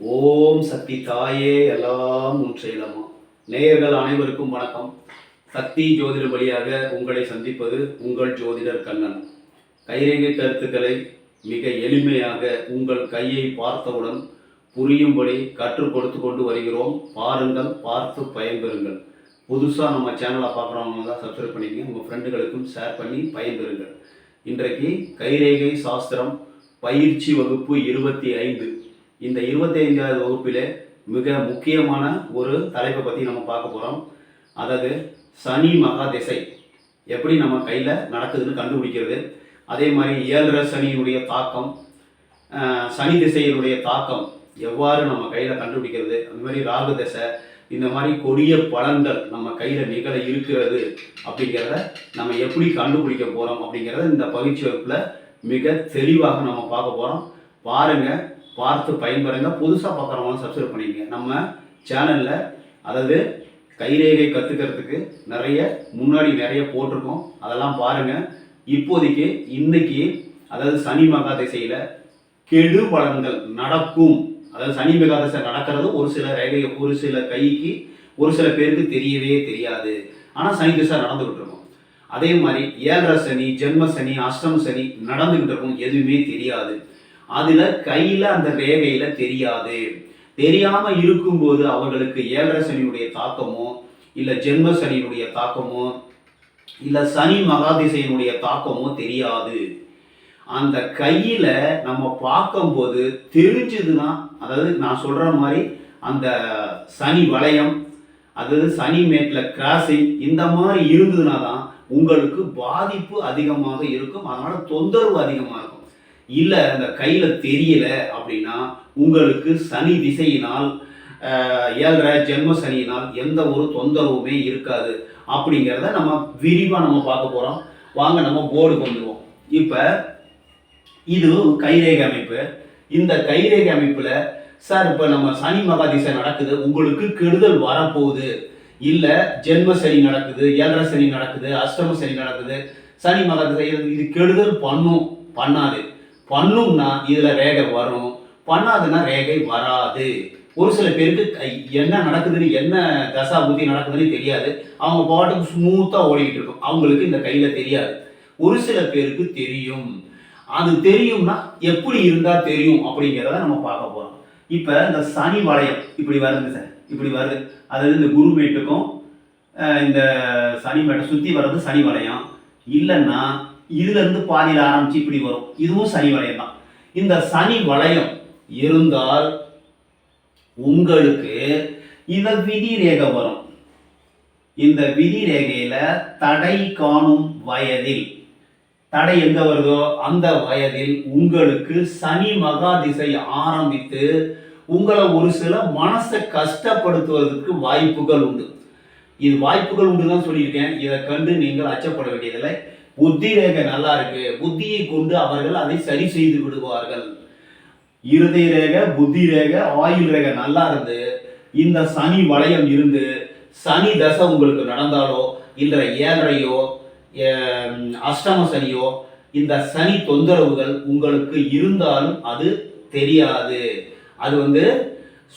ஓம் சக்தி தாயே எல்லாம் உன் செயலமா நேயர்கள் அனைவருக்கும் வணக்கம். சக்தி ஜோதிடர் வழியாக உங்களை சந்திப்பது உங்கள் ஜோதிடர் கண்ணன். கைரேகை கருத்துக்களை மிக எளிமையாக உங்கள் கையை பார்த்தவுடன் புரியும்படி கற்றுக் கொடுத்து கொண்டு வருகிறோம். பாருங்கள் பார்த்து பயன்பெறுங்கள். புதுசாக நம்ம சேனலை பார்க்குறவங்க தான் சப்ஸ்கிரைப் பண்ணிக்கங்க. உங்கள் ஃப்ரெண்டுகளுக்கும் ஷேர் பண்ணி பயன்பெறுங்கள். இன்றைக்கு கைரேகை சாஸ்திரம் பயிற்சி வகுப்பு இருபத்தி ஐந்து. இந்த இருபத்தி ஐந்தாவது வகுப்பில் மிக முக்கியமான ஒரு தலைப்பை பற்றி நம்ம பார்க்க போகிறோம் அதாவது சனி மகா திசை. எப்படி நம்ம கையில் நடக்குதுன்னு கண்டுபிடிக்கிறது. அதே மாதிரி ஏழரை சனியினுடைய தாக்கம் சனி திசையினுடைய தாக்கம் எவ்வாறு நம்ம கையில் கண்டுபிடிக்கிறது? அந்த மாதிரி ராகு திசை இந்த மாதிரி கொடிய பலன்கள் நம்ம கையில் நிகழ இருக்கிறது அப்படிங்கிறத நம்ம எப்படி கண்டுபிடிக்க போகிறோம் அப்படிங்கிறத இந்த பயிற்சி வகுப்பில் மிக தெளிவாக நம்ம பார்க்க போகிறோம் பாருங்கள் பார்த்து பயன்பெறுங்க புதுசாக பார்க்குறவங்களும் சப்ஸ்கிரைப் பண்ணிக்கங்க. நம்ம சேனலில் அதாவது கைரேகை கற்றுக்கிறதுக்கு நிறைய முன்னாடி நிறைய போட்டிருக்கோம். அதெல்லாம் பாருங்க. இப்போதைக்கு இன்னைக்கு அதாவது சனி மகா திசையில் கெடு பலன்கள் நடக்கும். அதாவது சனி மகா திசை நடக்கிறது ஒரு சில ரேகை ஒரு சில கைக்கு ஒரு சில பேருக்கு தெரியவே தெரியாது. ஆனால் சனி திசை நடந்துகிட்டு இருக்கும். அதே மாதிரி ஏழரை சனி ஜென்ம சனி அஷ்டம சனி நடந்துகிட்டு இருக்கும் எதுவுமே தெரியாது. அதில் கையில் அந்த ரேகையில் தெரியாது. தெரியாமல் இருக்கும்போது அவர்களுக்கு ஏழரை சனியுடைய தாக்கமோ இல்லை ஜென்ம சனியினுடைய தாக்கமோ இல்லை சனி மகாதிசையினுடைய தாக்கமோ தெரியாது. அந்த கையில் நம்ம பார்க்கும்போது தெரிஞ்சதுன்னா அதாவது நான் சொல்கிற மாதிரி அந்த சனி வளையம் அதாவது சனி மேட்டில் கிராசிங் இந்த மாதிரி இருந்ததுன்னா தான் உங்களுக்கு பாதிப்பு அதிகமாக இருக்கும் அதனால் தொந்தரவு அதிகமாக இருக்கும். இல்லை அந்த கையில் தெரியல அப்படின்னா உங்களுக்கு சனி திசையினால் ஏழரை ஜென்ம சனியினால் எந்த ஒரு தொந்தரவுமே இருக்காது. அப்படிங்கிறத நம்ம விரிவாக நம்ம பார்க்க போகிறோம் வாங்க நம்ம போர்டு கொண்டுவோம் இப்போ இது கைரேகை அமைப்பு. இந்த கைரேகை அமைப்பில் சார் இப்போ நம்ம சனி மகா திசை நடக்குது. உங்களுக்கு கெடுதல் வரப்போகுது. இல்ல ஜென்ம சனி நடக்குது ஏழரை சனி நடக்குது அஷ்டம சனி நடக்குது சனி மகத்து இது- கெடுதல் பண்ணும் பண்ணாது. பண்ணும்னா இதுல ரேகை வரும். பண்ணாதுன்னா ரேகை வராது. ஒரு சில பேருக்கு கை- என்ன நடக்குதுன்னு என்ன தசா புத்தி நடக்குதுன்னு தெரியாது. அவங்க பாட்டுக்கு ஸ்மூத்தா ஓடிக்கிட்டு இருக்கும். அவங்களுக்கு இந்த கையில தெரியாது. ஒரு சில பேருக்கு தெரியும். அது தெரியும்னா எப்படி இருந்தா தெரியும் அப்படிங்கிறத நம்ம பார்க்க போறோம். இப்ப இந்த சனி வளையம் இப்படி வருது சார். இப்படி வருது. அதாவது இந்த குரு மேட்டுக்கும் இந்த சனி மேட்டை சுத்தி வர்றது சனி வளையம். இல்லைன்னா இதுல இருந்து ஆரம்பித்து ஆரம்பிச்சு இப்படி வரும். இதுவும் சனி வளையம் தான். இந்த சனி வளையம் இருந்தால் உங்களுக்கு இந்த விதி ரேகை வரும். இந்த விதி ரேகையில தடை காணும் வயதில் தடை எங்க வருதோ அந்த வயதில் உங்களுக்கு சனி மகா திசை ஆரம்பித்து உங்களை ஒரு சில மனசை கஷ்டப்படுத்துவதற்கு வாய்ப்புகள் உண்டு. இது வாய்ப்புகள் உண்டு தான் சொல்லியிருக்கேன். இதை கண்டு நீங்கள் அச்சப்பட வேண்டியதில்லை. புத்தி ரேகை நல்லா இருக்கு. புத்தியை கொண்டு அவர்கள் அதை சரி செய்து விடுவார்கள். இருதய ரேகை புத்தி ரேகை ஆயுள் ரேகை நல்லா இருந்து இந்த சனி வளையம் இருந்து சனி தசை உங்களுக்கு நடந்தாலோ இல்லை ஏழரையோ அஷ்டம சனியோ இந்த சனி தொந்தரவுகள் உங்களுக்கு இருந்தாலும் அது தெரியாது. அது வந்து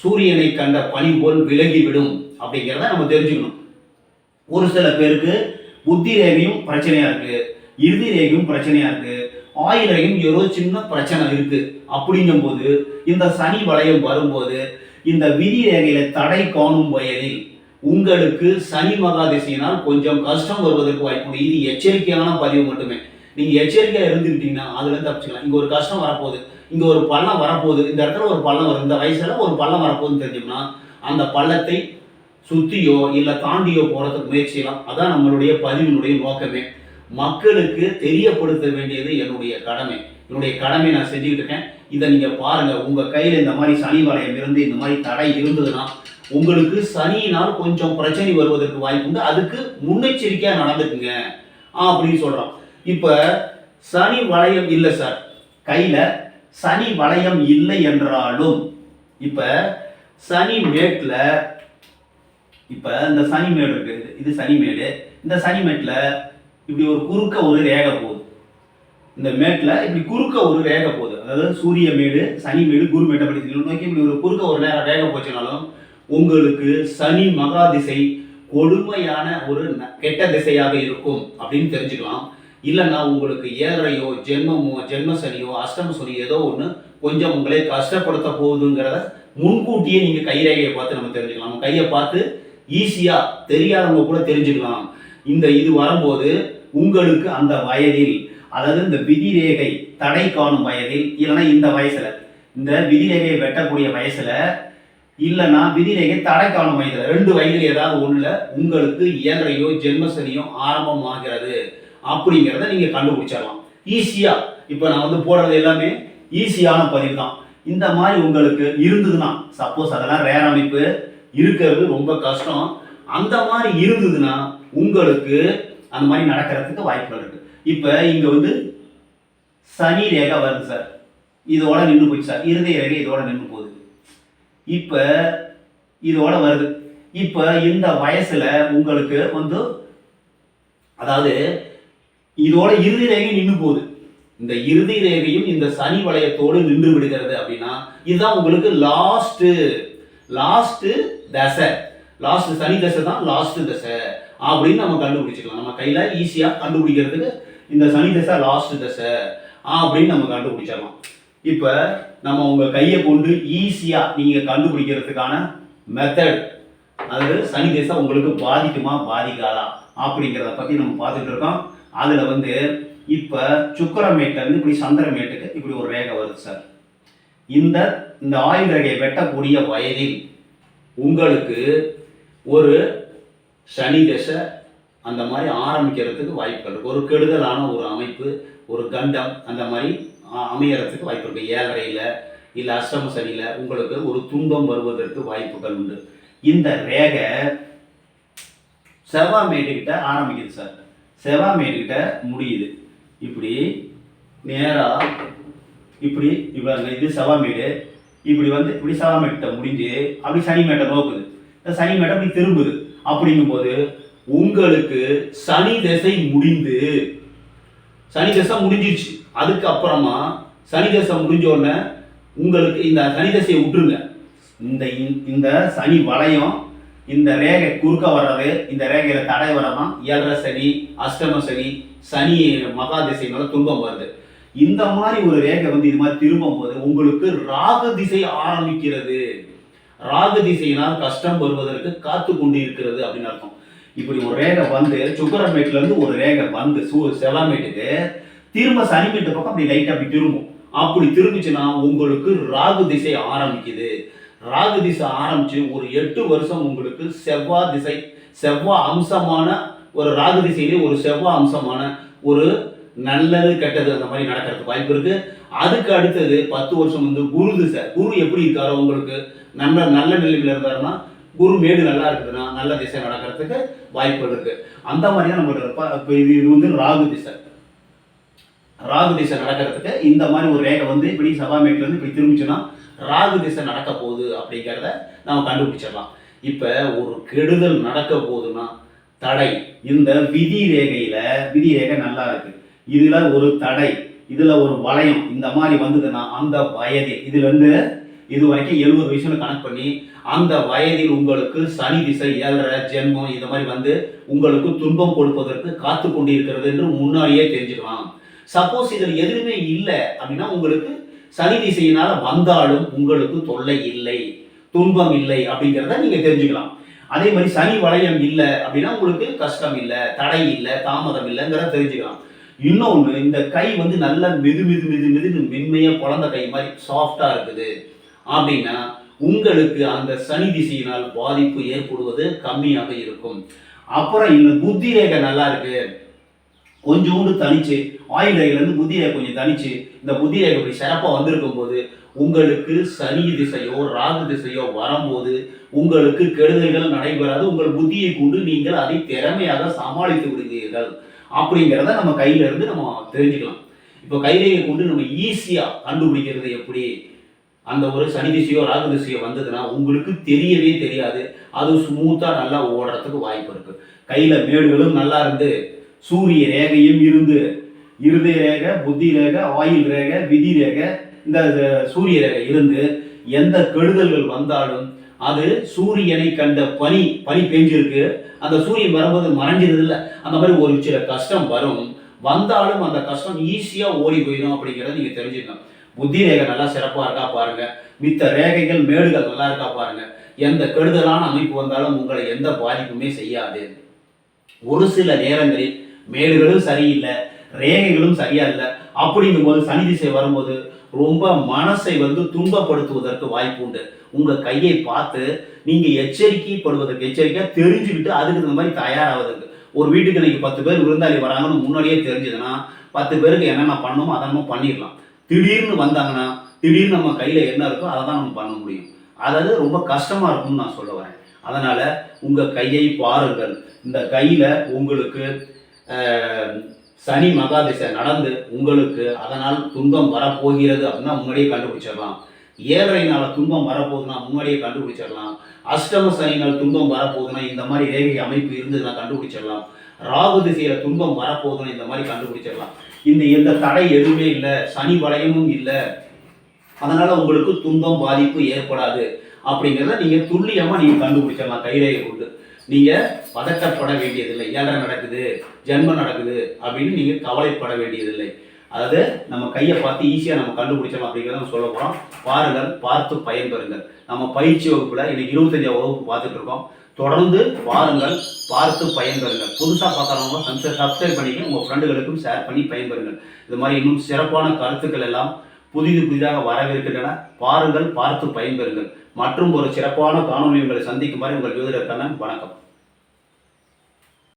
சூரியனை கண்ட பனி போல் விலகிவிடும் அப்படிங்கிறத நம்ம தெரிஞ்சுக்கணும். ஒரு சில பேருக்கு புத்தி ரேகையும் பிரச்சனையா இருக்கு இறுதி ரேகையும் பிரச்சனையா இருக்கு ஆயுள் ரேகையும் ஏதோ சின்ன பிரச்சனை இருக்கு அப்படிங்கும்போது இந்த சனி வளையம் வரும்போது இந்த விதி ரேகையில தடை காணும் வயதில் உங்களுக்கு சனி மகாதிசையினால் கொஞ்சம் கஷ்டம் வருவதற்கு வாய்ப்பு இது எச்சரிக்கையான பதிவு மட்டுமே. நீங்க எச்சரிக்கையா இருந்துக்கிட்டீங்கன்னா அதுல இருந்து தப்பிச்சுக்கலாம். இங்க ஒரு கஷ்டம் வரப்போகுது. இங்கே ஒரு பள்ளம் வரப்போகுது. இந்த இடத்துல ஒரு பள்ளம் வரும். இந்த வயசில் ஒரு பள்ளம் வரப்போகுதுன்னு தெரிஞ்சோம்னா அந்த பள்ளத்தை சுற்றியோ இல்லை தாண்டியோ போகிறதுக்கு முயற்சி செய்யலாம் அதான் நம்மளுடைய பதிவினுடைய நோக்கமே. மக்களுக்கு தெரியப்படுத்த வேண்டியது என்னுடைய கடமை. என்னுடைய கடமை நான் செஞ்சுக்கிட்டு இருக்கேன். இதை நீங்கள் பாருங்கள் உங்கள் கையில் இந்த மாதிரி சனி வளையம் இருந்து இந்த மாதிரி தடை இருந்ததுன்னா உங்களுக்கு சனியினால் கொஞ்சம் பிரச்சனை வருவதற்கு வாய்ப்பு உண்டு. அதுக்கு முன்னெச்சரிக்கையாக நடந்துக்குங்க அப்படின்னு சொல்கிறோம் இப்போ சனி வளையம் இல்லை சார். கையில் சனி வளையம் இல்லை என்றாலும் இப்ப சனி மேட்ல இப்ப இந்த சனி மேடு இருக்கு. இது சனி மேடு. இந்த சனி மேட்ல இப்படி ஒரு குறுக்க ஒரு ரேகை போகுது. இந்த மேட்ல இப்படி குறுக்க ஒரு ரேகை போகுது. அதாவது சூரிய மேடு சனி மேடு குரு மேட்டை படி நோக்கி இப்படி ஒரு குறுக்க ஒரு நேரம் ரேகை போச்சுனாலும் உங்களுக்கு சனி மகா திசை கொடுமையான ஒரு ந- கெட்ட திசையாக இருக்கும் அப்படின்னு தெரிஞ்சுக்கலாம். இல்லைன்னா உங்களுக்கு ஏழரையோ ஜென்மமோ ஜென்ம சனியோ அஷ்டம ஏதோ ஒன்று கொஞ்சம் உங்களை கஷ்டப்படுத்த போகுதுங்கிறத முன்கூட்டியே நீங்கள் கைரேகையை பார்த்து நம்ம தெரிஞ்சுக்கலாம். நம்ம கையை பார்த்து ஈஸியாக தெரியாதவங்க கூட தெரிஞ்சுக்கலாம். இந்த இது வரும்போது உங்களுக்கு அந்த வயதில் அதாவது இந்த விதிரேகை தடை காணும் வயதில் இல்லைன்னா இந்த வயசில் இந்த விதிரேகையை வெட்டக்கூடிய வயசில் இல்லைன்னா விதிரேகை தடை காணும் வயதில் ரெண்டு வயதில் ஏதாவது ஒன்றில் உங்களுக்கு ஏழரையோ ஜென்மசனியோ ஆரம்பமாகிறது. அப்படிங்கிறத நீங்கள் கண்டுபிடிச்சிடலாம். ஈஸியாக இப்போ நான் வந்து போடுறது எல்லாமே ஈஸியான பதிவு தான் இந்த மாதிரி உங்களுக்கு இருந்ததுன்னா சப்போஸ் அதெல்லாம் ரேர் அமைப்பு இருக்கிறது ரொம்ப கஷ்டம். அந்த மாதிரி இருந்ததுன்னா உங்களுக்கு அந்த மாதிரி நடக்கிறதுக்கு வாய்ப்புகள் இருக்கு. இப்போ இங்கே வந்து சனி ரேகா வருது சார். இதோட நின்று போச்சு சார். இருதய ரேகை இதோட நின்று போகுது. இப்போ இதோட வருது. இப்போ இந்த வயசில் உங்களுக்கு வந்து அதாவது இதோட இறுதி ரேகை நின்று போகுது. இந்த இறுதி ரேகையும் இந்த சனி வளையத்தோடு நின்று விடுகிறது அப்படின்னா இதுதான் உங்களுக்கு லாஸ்ட் லாஸ்ட் தசை. லாஸ்ட் சனி தசை தான் லாஸ்ட் தசை. அப்படின்னு நம்ம கண்டுபிடிச்சிக்கலாம். நம்ம கையில ஈஸியா கண்டுபிடிக்கிறதுக்கு இந்த சனி தசை லாஸ்ட் தசை அப்படின்னு நம்ம கண்டுபிடிச்சிடலாம். இப்போ நம்ம உங்க கையை கொண்டு ஈஸியா நீங்க கண்டுபிடிக்கிறதுக்கான மெத்தட் அதாவது சனி தசை உங்களுக்கு பாதிக்குமா பாதிக்காதா அப்படிங்கிறத பத்தி நம்ம பார்த்துட்டு இருக்கோம். அதில் வந்து இப்போ சுக்கரமேட்டிலேருந்து இப்படி சந்திரமேட்டுக்கு இப்படி ஒரு ரேகை வருது சார். இந்த இந்த ஆயுள் ரேகையை வெட்டக்கூடிய வயதில் உங்களுக்கு ஒரு சனி தசை அந்த மாதிரி ஆரம்பிக்கிறதுக்கு வாய்ப்புகள் ஒரு கெடுதலான ஒரு அமைப்பு ஒரு கண்டம் அந்த மாதிரி அமையறதுக்கு வாய்ப்பு இருக்குது ஏழரையில் இல்லை அஷ்டம சனியில் உங்களுக்கு ஒரு துன்பம் வருவதற்கு வாய்ப்புகள் உண்டு. இந்த ரேகை செவ்வாமேட்டுக்கிட்ட ஆரம்பிக்குது சார். செவ்வாமேட்டுக்கிட்ட முடியுது. இப்படி நேராக இப்படி இவ்வளோ இது செவ்வாமேடு இப்படி வந்து இப்படி செவ்வாமேட்டை முடிஞ்சு அப்படி சனிமேட்டை நோக்குது. இந்த சனிமேட்டை அப்படி திரும்புது. அப்படிங்கும்போது உங்களுக்கு சனி திசை முடிந்து சனி தசை முடிஞ்சிருச்சு. அதுக்கப்புறமா சனி தசை முடிஞ்ச உடனே உங்களுக்கு இந்த சனி தசையை விட்டுருங்க. இந்த இந்த சனி வளையம் இந்த ரேகை குறுக்க வர்றது இந்த ரேகையில தடை வரதான் ஏழரை சனி அஷ்டம சனி சனி மகா திசைனால துன்பம் வருது. இந்த மாதிரி ஒரு ரேகை வந்து இது மாதிரி திரும்பும் போது உங்களுக்கு ராகு திசை ஆரம்பிக்கிறது. ராகு திசையினால் கஷ்டம் வருவதற்கு காத்து கொண்டு இருக்கிறது அப்படின்னு அர்த்தம். இப்படி ஒரு ரேகை வந்து சுக்கரமேட்ல இருந்து ஒரு ரேகை வந்து சூ செவ்வாமேட்டுக்கு திரும்ப சனிமேட்டு பக்கம் அப்படி லைட் அப்படி திரும்பும். அப்படி திரும்பிச்சுன்னா உங்களுக்கு ராகு திசை ஆரம்பிக்குது. ராகு திசை ஆரம்பிச்சு ஒரு எட்டு வருஷம் உங்களுக்கு செவ்வாய் திசை செவ்வாய் அம்சமான ஒரு ராகு திசையிலே ஒரு செவ்வாய் அம்சமான ஒரு நல்லது கெட்டது அந்த மாதிரி நடக்கிறதுக்கு வாய்ப்பு இருக்கு. அதுக்கு அடுத்தது பத்து வருஷம் வந்து குரு திசை. குரு எப்படி இருக்காரோ உங்களுக்கு நல்ல நல்ல நிலையில் இருந்தாருன்னா குரு மேடு நல்லா இருக்குதுன்னா நல்ல திசை நடக்கிறதுக்கு வாய்ப்பு இருக்கு. அந்த மாதிரியான நம்ம இருப்பா- இது இது வந்து ராகு திசை. ராகு திசை நடக்கிறதுக்கு இந்த மாதிரி ஒரு ரேகை வந்து இப்படி சபாமேட்ல இருந்து இப்படி திரும்பிச்சுன்னா ராகு திசை நடக்க போகுது அப்படிங்கிறத நம்ம கண்டுபிடிச்சிடலாம். இப்போ ஒரு கெடுதல் நடக்க போகுதுன்னா தடை. இந்த விதி ரேகையில் விதி ரேகை நல்லா இருக்குது இதில் ஒரு தடை இதில் ஒரு வளையம் இந்த மாதிரி வந்ததுன்னா அந்த வயதில் இதுலேருந்து இது வரைக்கும் எழுபது வயசுல கணக்கு பண்ணி அந்த வயதில் உங்களுக்கு சனி திசை ஏழரை ஜென்மம் இந்த மாதிரி வந்து உங்களுக்கு துன்பம் கொடுப்பதற்கு காத்து கொண்டிருக்கிறது என்று முன்னாடியே தெரிஞ்சுக்கலாம். சப்போஸ் இதில் எதுவுமே இல்லை அப்படின்னா உங்களுக்கு சனி திசையினால வந்தாலும் உங்களுக்கு தொல்லை இல்லை துன்பம் இல்லை அப்படிங்கிறத நீங்க தெரிஞ்சுக்கலாம். அதே மாதிரி சனி வளையம் இல்லை அப்படின்னா உங்களுக்கு கஷ்டம் இல்லை தடை இல்லை தாமதம் இல்லைங்கிறத தெரிஞ்சுக்கலாம். இன்னொன்று இந்த கை வந்து நல்ல மெது மெது மெது மெது மென்மையாக குழந்த கை மாதிரி சாஃப்டாக இருக்குது. அப்படின்னா உங்களுக்கு அந்த சனி திசையினால் பாதிப்பு ஏற்படுவது கம்மியாக இருக்கும். அப்புறம் இந்த புத்தி ரேகை நல்லா இருக்குது கொஞ்சோண்டு தனிச்சு ஆயுள் ரேகையிலேருந்து புத்தி ரேகை கொஞ்சம் தனிச்சு இந்த புத்தி ரேகை இப்படி சிறப்பாக வந்திருக்கும் போது உங்களுக்கு சனி திசையோ ராகு திசையோ வரும்போது உங்களுக்கு கெடுதல்கள் நடைபெறாது. உங்கள் புத்தியை கொண்டு நீங்கள் அதை திறமையாக சமாளித்து விடுவீர்கள். அப்படிங்கிறத நம்ம கையில இருந்து நம்ம தெரிஞ்சுக்கலாம். இப்போ கைரேகை கொண்டு நம்ம ஈஸியாக கண்டுபிடிக்கிறது எப்படி? அந்த ஒரு சனி திசையோ ராகு திசையோ வந்ததுன்னா உங்களுக்கு தெரியவே தெரியாது. அது ஸ்மூத்தாக நல்லா ஓடுறதுக்கு வாய்ப்பு இருக்கு. கையில மேடுகளும் நல்லா இருந்து சூரிய ரேகையும் இருந்து இருதய ரேகை புத்தி ரேகை ஆயில் ரேகை விதி ரேகை இந்த சூரிய ரேகை இருந்து எந்த கெடுதல்கள் வந்தாலும் அது சூரியனை கண்ட பனி பனி பெஞ்சிருக்கு. அந்த சூரியன் வரும்போது மறைஞ்சிருது இல்லை அந்த மாதிரி ஒரு சில கஷ்டம் வரும். வந்தாலும் அந்த கஷ்டம் ஈஸியாக ஓடி போயிடும் அப்படிங்கிறத நீங்கள் தெரிஞ்சுக்கணும். புத்தி ரேகை நல்லா சிறப்பாக இருக்கா பாருங்க. மித்த ரேகைகள் மேடுகள் நல்லா இருக்கா பாருங்க. எந்த கெடுதலான அமைப்பு வந்தாலும் உங்களை எந்த பாதிப்புமே செய்யாது. ஒரு சில நேரங்களில் மேடுகளும் சரியில்லை ரேகைகளும் சரியா இல்லை அப்படிங்கும்போது சனி திசை வரும்போது ரொம்ப மனசை வந்து துன்பப்படுத்துவதற்கு வாய்ப்பு உண்டு. உங்கள் கையை பார்த்து நீங்கள் எச்சரிக்கைப்படுவதற்கு எச்சரிக்கையாக தெரிஞ்சுக்கிட்டு அதுக்கு இந்த மாதிரி தயாராவதற்கு. ஒரு வீட்டுக்கு இன்றைக்கி பத்து பேர் விருந்தாளி வராங்கன்னு முன்னாடியே தெரிஞ்சதுன்னா பத்து பேருக்கு என்னென்ன பண்ணணுமோ அதை நம்ம பண்ணிடலாம். திடீர்னு வந்தாங்கன்னா திடீர்னு நம்ம கையில் என்ன இருக்கோ அதை தான் நம்ம பண்ண முடியும். அதாவது ரொம்ப கஷ்டமாக இருக்கும்னு நான் சொல்ல வரேன். அதனால் உங்கள் கையை பாருங்கள். இந்த கையில் உங்களுக்கு சனி மகாதிசை நடந்து உங்களுக்கு அதனால் துன்பம் வரப்போகிறது அப்படின்னா முன்னாடியே கண்டுபிடிச்சிடலாம். ஏழரைனால துன்பம் வரப்போகுதுன்னா முன்னாடியே கண்டுபிடிச்சிடலாம். அஷ்டம சனினால் துன்பம் வரப்போகுதுன்னா இந்த மாதிரி ரேகை அமைப்பு இருந்ததுன்னா கண்டுபிடிச்சிடலாம். ராகு திசையில துன்பம் வரப்போகுதுன்னா இந்த மாதிரி கண்டுபிடிச்சிடலாம். இந்த எந்த தடை எதுவுமே இல்லை. சனி வளையமும் இல்லை. அதனால உங்களுக்கு துன்பம் பாதிப்பு ஏற்படாது. அப்படிங்கிறத நீங்க துல்லியமா நீங்க கண்டுபிடிச்சிடலாம். கைரேகை கொண்டு நீங்க பதட்டப்பட வேண்டியதில்லை. ஏழரை நடக்குது? ஜென்மம் நடக்குது அப்படின்னு நீங்க கவலைப்பட வேண்டியதில்லை. அதாவது நம்ம கையை பார்த்து ஈஸியாக நம்ம கண்டுபிடிச்சோம் அப்படிங்கிறத நம்ம சொல்ல போகிறோம் பாருங்கள் பார்த்து பயன்பெறுங்கள். நம்ம பயிற்சி வகுப்பில் இன்னைக்கு இருபத்தஞ்சாம் வகுப்பு பார்த்துட்டு இருக்கோம். தொடர்ந்து பாருங்கள் பார்த்து பயன்பெறுங்கள். புதுசாக பார்க்குறவங்க சப்ஸ்கிரைப் பண்ணிக்க உங்கள் ஃப்ரெண்டுகளுக்கும் ஷேர் பண்ணி பயன்பெறுங்கள். இது மாதிரி இன்னும் சிறப்பான கருத்துக்கள் எல்லாம் புதிது புதிதாக வரவிருக்கின்றன. பாருங்கள் பார்த்து பயன்பெறுங்கள். மற்றும் ஒரு சிறப்பான காணொலி உங்களை சந்திக்கும் உங்கள் ஜோதிடர் கண்ணன் வணக்கம்.